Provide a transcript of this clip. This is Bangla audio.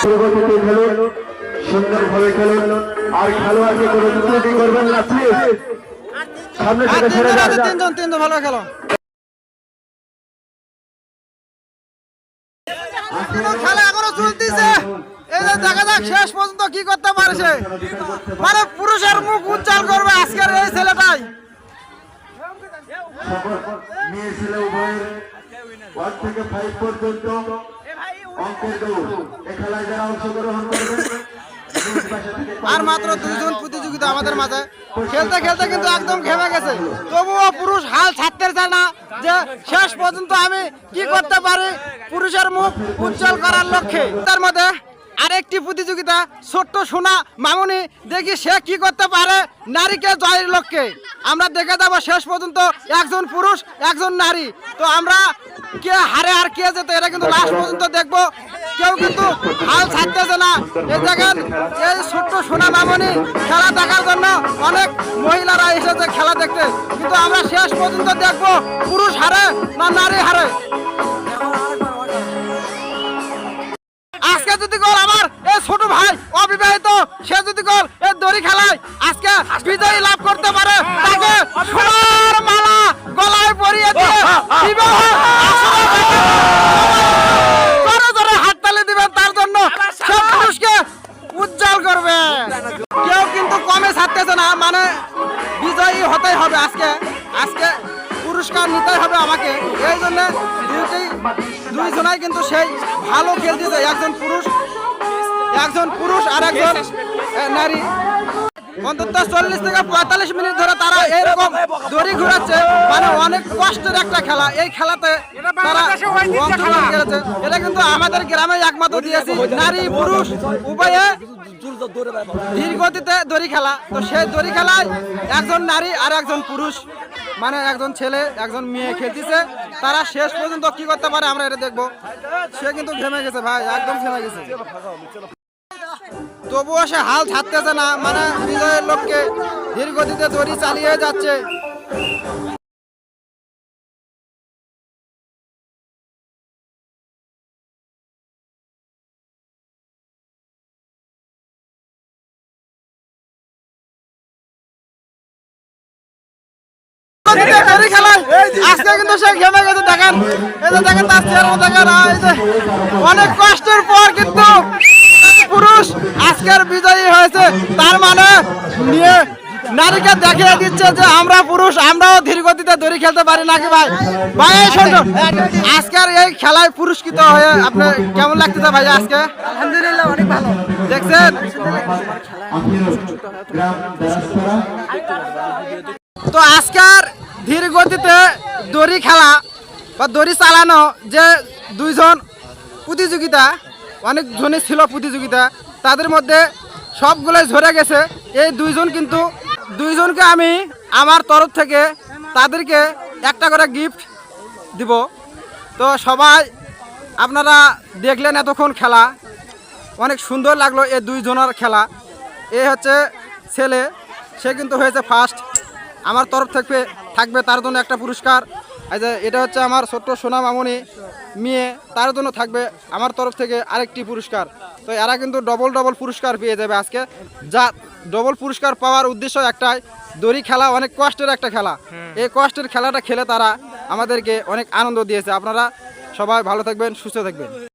খেলুন সুন্দরভাবে খেলুন আর খেলোয়াড়কে কোনো ত্রুটি করবেন না প্লিজ সামনে থেকে সরে যান তিনজন তিনজন ভালো খেলো। খেলা এখনও চলতেছে। এই যে দেখা যাক শেষ পর্যন্ত কি করতে পারছে মানে পুরুষের মুখ উজ্জ্বল করবে আজকের এই ছেলেটাই। মেয়ে ছেলে উভয়ের ওয়ান থেকে ফাইভ পর্যন্ত আর মাত্র দুজন প্রতিযোগিতা আমাদের মাঝে। খেলতে খেলতে কিন্তু একদম খেমে গেছে। তবুও পুরুষ হাল ছাড়তে চায় না যে শেষ পর্যন্ত আমি কি করতে পারি? পুরুষের মুখ উজ্জ্বল করার লক্ষ্যে। তার মধ্যে আরেকটি প্রতিযোগিতা, ছোট্ট সোনা মামনি, দেখি সে কি করতে পারে নারীকে জয়ের লক্ষ্যে। আমরা দেখে যাব শেষ পর্যন্ত একজন পুরুষ, একজন নারী। তো আমরা কে হারে আর কে যেতে এটা কিন্তু লাস্ট পর্যন্ত দেখব। কেউ কিন্তু হাল ছাড়তেছে না। এই দেখেন, এই ছোট্ট সোনা মামনি খেলা দেখার জন্য অনেক মহিলারা এসেছে খেলা দেখতে। কিন্তু আমরা শেষ পর্যন্ত দেখব পুরুষ হারে না নারী হারে। আজকে যদি গল আমার এই ছোট ভাই অবিবাহিত সে যদি গল এই দড়ি খেলায়, আজকে বিজয়ী লাভ করতে পারে, তাকে সোনার মালা গলায় পরিয়ে দিয়ে ডেকে জোরে জোরে হাততালি দিবেন তার জন্য। সে পুরুষকে উজ্জ্বল করবে। কেউ কিন্তু কমে ছাড়তেছে না মানে বিজয়ী হতেই হবে আজকে। আজকে পুরস্কার নিতে হবে আমাকে। এই জন্য দুইজনাই কিন্তু সেই ভালো খেলতেছে। একজন পুরুষ একজন পুরুষ আর একজন নারী। অন্তত চল্লিশ থেকে পঁয়তাল্লিশ মিনিট ধরে তারা এরকম দড়ি ঘুরাচ্ছে। মানে অনেক কষ্টের একটা খেলা। এই খেলাতে তারা অংশগ্রহণ করেছে। এটা কিন্তু আমাদের গ্রামে একমাত্র দিয়েছি। নারী পুরুষ উভয়ে ধীর গতিতে দড়ি খেলা। তো সেই দড়ি খেলায় একজন নারী আর একজন পুরুষ মানে একজন ছেলে একজন মেয়ে খেলতেছে। তারা শেষ পর্যন্ত কি করতে পারে আমরা এটা দেখব। সে কিন্তু ঘেমে গেছে ভাই একদম ঘেমে গেছে। তবুও সে হাল ছাড়তেছে না। মানে বিজয়ের লক্ষ্যে ধীর গতিতে দড়ি চালিয়ে যাচ্ছে। আজকে কিন্তু সে ঘেমে গেছে, দেখেন। এই যে দেখেন, তার চেহারা, দেখেন অনেক কষ্টের পর আজকের বিজয়ী হয়েছে। তার মানে নিয়ে নারীকে দেখিয়ে দিচ্ছে যে আমরা পুরুষ আমরাও ধীর গতিতে দড়ি খেলতে পারি নাকি ভাই? ভাই এই শোনো আজকের এই খেলায় পুরস্কৃত হয়ে আপনি কেমন লাগতেছে ভাই আজকে? আলহামদুলিল্লাহ অনেক ভালো। দেখছেন? তো আজকের ধীর গতিতে দড়ি খেলা বা দড়ি চালানো যে দুইজন প্রতিযোগিতা অনেক জনই ছিল প্রতিযোগিতা তাদের মধ্যে সবগুলোই ঝরে গেছে। এই দুইজন কিন্তু, দুইজনকে আমি আমার তরফ থেকে তাদেরকে একটা করে গিফট দিব। তো সবাই, আপনারা দেখলেন এতক্ষণ খেলা। অনেক সুন্দর লাগল এই দুইজনের খেলা। এ হচ্ছে ছেলে, সে কিন্তু হয়েছে ফার্স্ট আমার তরফ থেকে থাকবে তার জন্য একটা পুরস্কার। এটা হচ্ছে আমার ছোট্ট সোনা মামনি। মেয়ে তার জন্য থাকবে আমার তরফ থেকে আরেকটি পুরস্কার। তো এরা কিন্তু ডবল ডবল পুরস্কার পেয়ে যাবে আজকে। যা ডবল পুরস্কার পাওয়ার উদ্দেশ্য একটাই দড়ি খেলা অনেক কষ্টের একটা খেলা। এই কষ্টের খেলাটা খেলে তারা আমাদেরকে অনেক আনন্দ দিয়েছে। আপনারা সবাই ভালো থাকবেন সুস্থ থাকবেন।